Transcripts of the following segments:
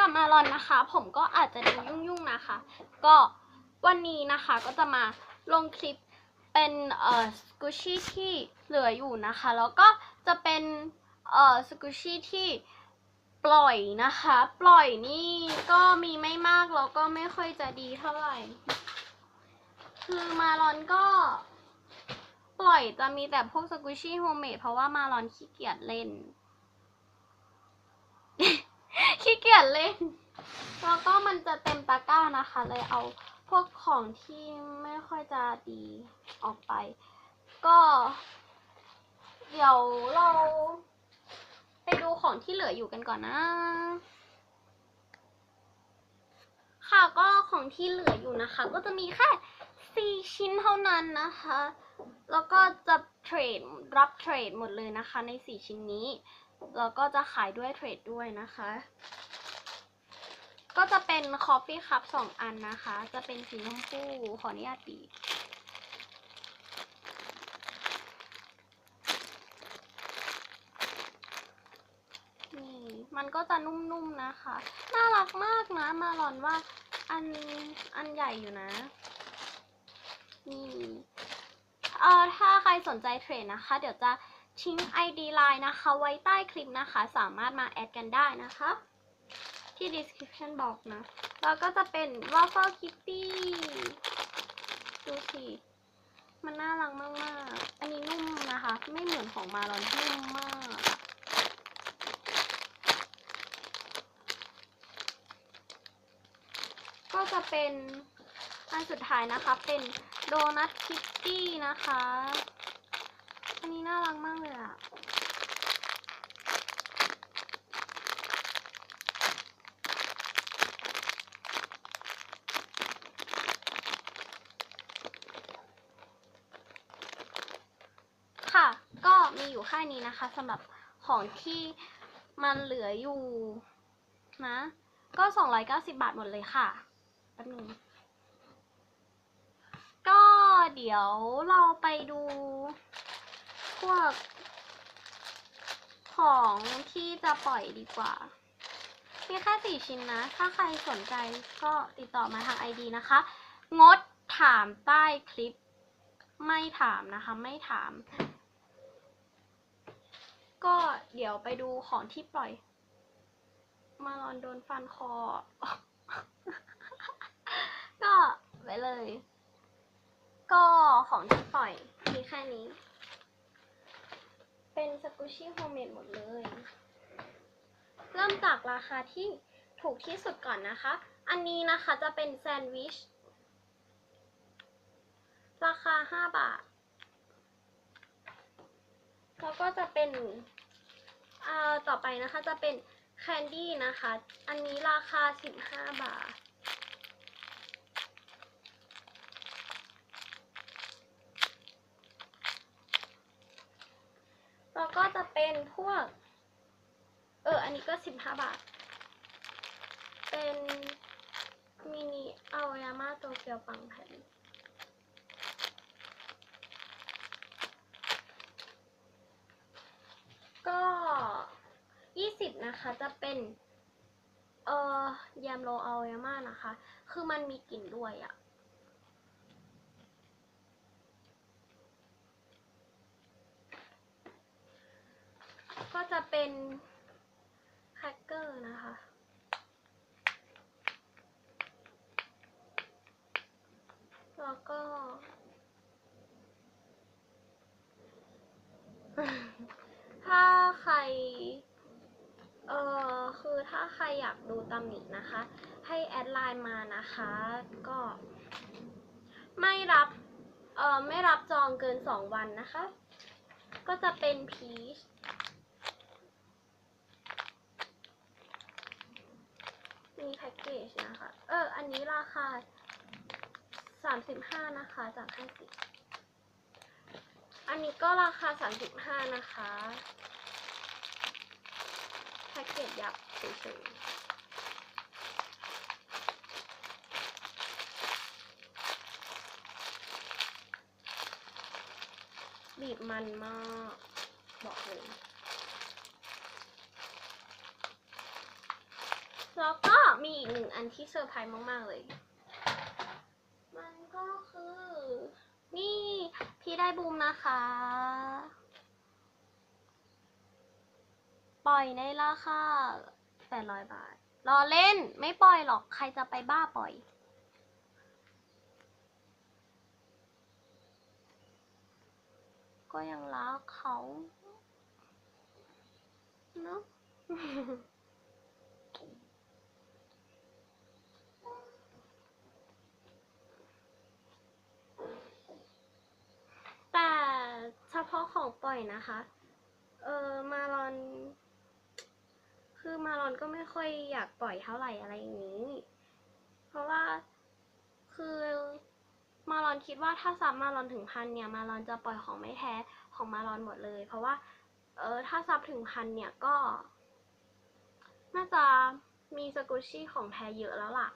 กลับมาลอนนะคะ ผมก็อาจจะดูยุ่งๆนะคะ ก็วันนี้นะคะก็จะมาลงคลิปเป็นเอ่อสกูชี่ที่เหลืออยู่นะคะ แล้วก็จะเป็นเอ่อสกูชี่ที่ปล่อยนะคะ ปล่อยนี่ก็มีไม่มากแล้วก็ไม่ค่อยจะดีเท่าไหร่ คือมาลอนก็ ปล่อยจะมีแต่พวกสกูชี่โฮมเมดเพราะว่ามาลอนขี้เกียจเล่น ขี้เกียจเล่น แล้วก็มันจะเต็มตะกร้านะคะ เลยเอาพวกของที่ไม่ค่อยจะดีออกไป ก็ เดี๋ยวเรา ไปดูของที่เหลืออยู่กันก่อนนะ ค่ะก็ของที่เหลืออยู่นะคะ ก็จะมีแค่สี่ชิ้นเท่านั้นนะคะ แล้วก็จะเทรดรับเทรดหมดเลยนะคะ ในสี่ชิ้นนี้ แล้วก็จะขายด้วยเทรดด้วยนะคะ ก็จะเป็นคอฟฟี่คัพสองอันนะคะ จะเป็นสีชมพูขออนุญาตีนี่มันก็จะนุ่มๆนะคะ น่ารักมากนะ มาหลอนว่าอันอันใหญ่อยู่นะ นี่ เออถ้าใครสนใจเทรดนะคะ เดี๋ยวจะ ทิ้ง ID Line นะคะ ไว้ใต้คลิปนะคะ สามารถมาแอดกันได้นะคะ ที่ description box นะแล้วก็จะเป็น Waffle Kitty ดูสิ มันน่ารักมากๆ อันนี้นุ่มนะคะ ไม่เหมือนของมาลอนที่นุ่มมาก ก็จะเป็นอันสุดท้ายนะคะ เป็นโดนัทคิตตี้นะคะ อันนี้น่ารักมากเลยอะ ค่ะ ก็มีอยู่แค่นี้นะคะสำหรับของที่มันเหลืออยู่นะ ก็ 290 บาทหมดเลยค่ะแป๊บนึงก็เดี๋ยวเราไปดู พวก ของที่จะปล่อยดีกว่า มีแค่สี่ชิ้นนะ ถ้าใครสนใจก็ติดต่อมาทาง ID นะคะ งดถามใต้คลิป ไม่ถามนะคะ ไม่ถาม ก็เดี๋ยวไปดูของที่ปล่อย มาลอนโดนฟันคอ ก็ไปเลย ก็ของที่ปล่อยมีแค่นี้ เป็นสกูชี่โฮมเมดหมดเลย เริ่มจากราคาที่ถูกที่สุดก่อนนะคะ อันนี้นะคะจะเป็นแซนด์วิช ราคา 5 บาท แล้วก็จะเป็นอ่าต่อไปนะคะจะเป็นแคนดี้นะคะ อันนี้ราคา 15 บาท แล้วก็จะ เป็นพวก เออ อันนี้ก็15บห้าบาท เป็นมินิอายาม่าโตเกียวปังแผ่นก็20นะคะจะเป็น เอ่อยามโรอายาม่านะคะ คือมันมีกลิ่นด้วยอะ ก็จะ เป็นแครกเกอร์นะคะ แล้วก็ ถ้าใคร เออคือถ้าใครอยากดูตำหนินะคะ ให้แอดไลน์มานะคะ ก็ ไม่รับ เออไม่รับจองเกินสองวันนะคะ ก็จะเป็นพีช มีแพ็กเกจนะคะ เออ อันนี้ราคาสามสิบห้านะคะจากห้าสิบอันนี้ก็ราคาสามสิบห้านะคะ แพ็กเกจยับเฉยๆบีบมันมาก บอกเลยแล้วก็ มีอีกหนึ่งอันที่เซอร์ไพรส์มากๆเลย มันก็คือ นี่พี่ได้บูมนะคะ ปล่อยในราคา800บาท รอเล่นไม่ปล่อยหรอกใครจะไปบ้าปล่อยก็ยังรักเขาเนอะ แต่ เฉพาะของปล่อยนะคะ เออมารอน คือมารอนก็ไม่ค่อยอยากปล่อยเท่าไหร่อะไรอย่างนี้ เพราะว่าคือมารอนคิดว่าถ้าซับมารอนถึงพันเนี่ย มารอนจะปล่อยของไม่แท้ของมารอนหมดเลย เพราะว่า เออถ้าซับถึงพันเนี่ยก็ น่าจะมีสกูชี่ของแท้เยอะแล้วล่ะ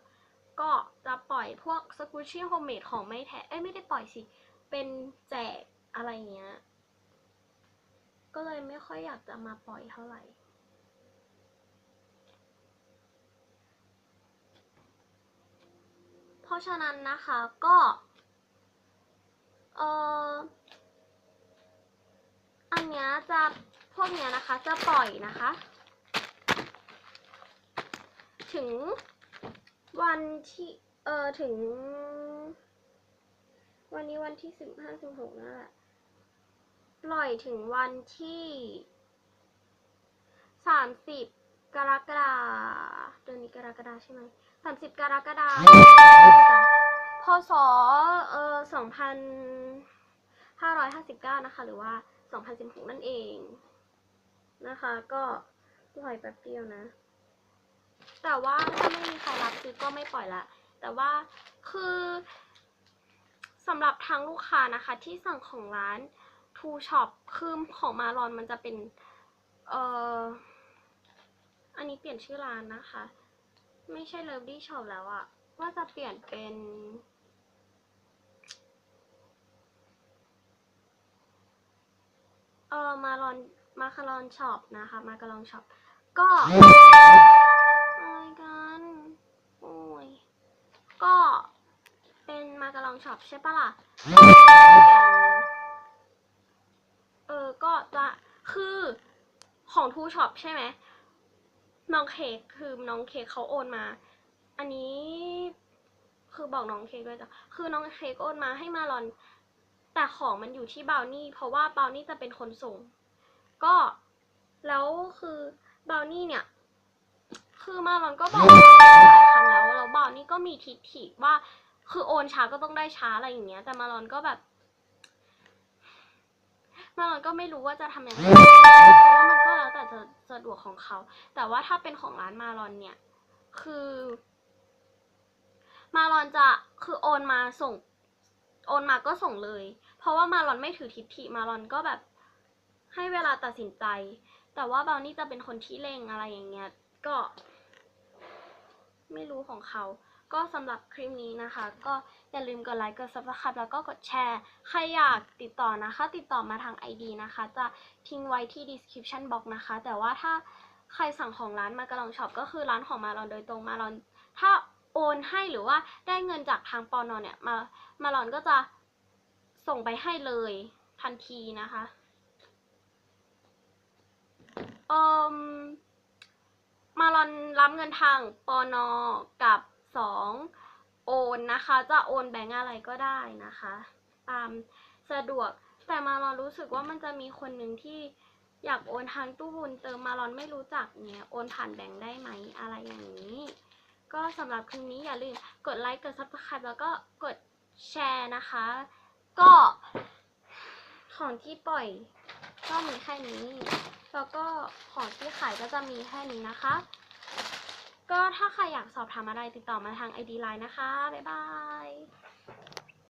ก็จะปล่อยพวกสกูชี่โฮมเมดของไม่แท้เอ้ยไม่ได้ปล่อยสิ เป็นแจก อะไรเงี้ย ก็เลยไม่ค่อยอยากจะมาปล่อยเท่าไหร่ เพราะฉะนั้นนะคะก็เอออันเนี้ยจะพวกเนี้ยนะคะจะปล่อยนะคะ ถึงวันที่เออถึงวันนี้วันที่สิบห้าสิบหกนั่นแหละ ปล่อยถึงวันที่สามสิบกรกฎาเดือนนี้กรกฎาใช่ไหมสามสิบกรกฎาพศเออสองพันห้าร้อยห้าสิบเก้านะคะ หรือว่าสองพันสิบหกนั่นเองนะคะ ก็ปล่อยแป๊บเดียวนะ แต่ว่าถ้าไม่มีใครรับซื้อก็ไม่ปล่อยละ แต่ว่าคือสำหรับทางลูกค้านะคะที่สั่งของร้าน ทูช็อปคือของมารอนมันจะเป็นเอ่ออันนี้เปลี่ยนชื่อร้านนะคะ ไม่ใช่เลิฟดี้ช็อปแล้วอะว่าจะเปลี่ยนเป็นเออมารอนมาคารอนช็อปนะคะ มาการอนช็อปก็อะไรกันโอ้ยก็เป็นมาการองช็อปใช่ปะล่ะ เออ ก็จะคือ ของทูช็อปใช่ไหมน้องเค้กคือน้องเค้กเขาโอนมา อันนี้คือบอกน้องเค้กด้วยจ้ะคือน้องเค้กโอนมาให้มาลอน แต่ของมันอยู่ที่บาวนี่เพราะว่าบาวนี่จะเป็นคนส่ง ก็แล้วคือบาวนี่เนี่ย คือมาลอนก็บอกหลายครั้งแล้วแล้วบาวนี่ก็มีทิฐิว่า คือโอนช้าก็ต้องได้ช้าอะไรอย่างเงี้ย แต่มาลอนก็แบบ มาลอนก็ไม่รู้ว่าจะทำยังไงเพราะว่ามันก็ แล้วแต่จะสะดวกของเขา แต่ว่าถ้าเป็นของร้านมาลอนเนี่ย คือ มาลอนจะคือโอนมาส่ง โอนมาก็ส่งเลย เพราะว่ามาลอนไม่ถือทิฐิมาลอนก็แบบให้เวลาตัดสินใจ แต่ว่าเบราวนี่จะเป็นคนที่เร่งอะไรอย่างเงี้ย ก็ ไม่รู้ของเขา ก็สำหรับคลิปนี้นะคะ ก็อย่าลืมกดไลค์กด subscribe แล้วก็กดแชร์ ใครอยากติดต่อนะคะ ติดต่อมาทาง ID นะคะ จะทิ้งไว้ที่ description box นะคะ แต่ว่าถ้าใครสั่งของร้านมากระลองช็อปก็คือร้านของมาลอนโดยตรงมาลอน ถ้าโอนให้หรือว่าได้เงินจากทางปอนอเนี่ยมามาลอนก็จะส่งไปให้เลยทันทีนะคะเอ่มมาลอนรับเงินทางปอนอกับ สองโอนนะคะ จะโอนแบงก์อะไรก็ได้นะคะ ตามสะดวกแต่มาลอนรู้สึกว่ามันจะมีคนหนึ่งที่อยากโอนทางตู้บุญเติมมาลอนไม่รู้จักเนี่ยโอนผ่านแบงก์ได้ไหมอะไรอย่างนี้ ก็สำหรับคลิปนี้อย่าลืมกดไลค์กด subscribe แล้วก็กดแชร์นะคะ ก็ของที่ปล่อยก็มีแค่นี้ แล้วก็ของที่ขายก็จะมีแค่นี้นะคะ ก็ถ้าใครอยากสอบถามอะไรติดต่อมาทาง ID Line นะคะ บ๊ายบาย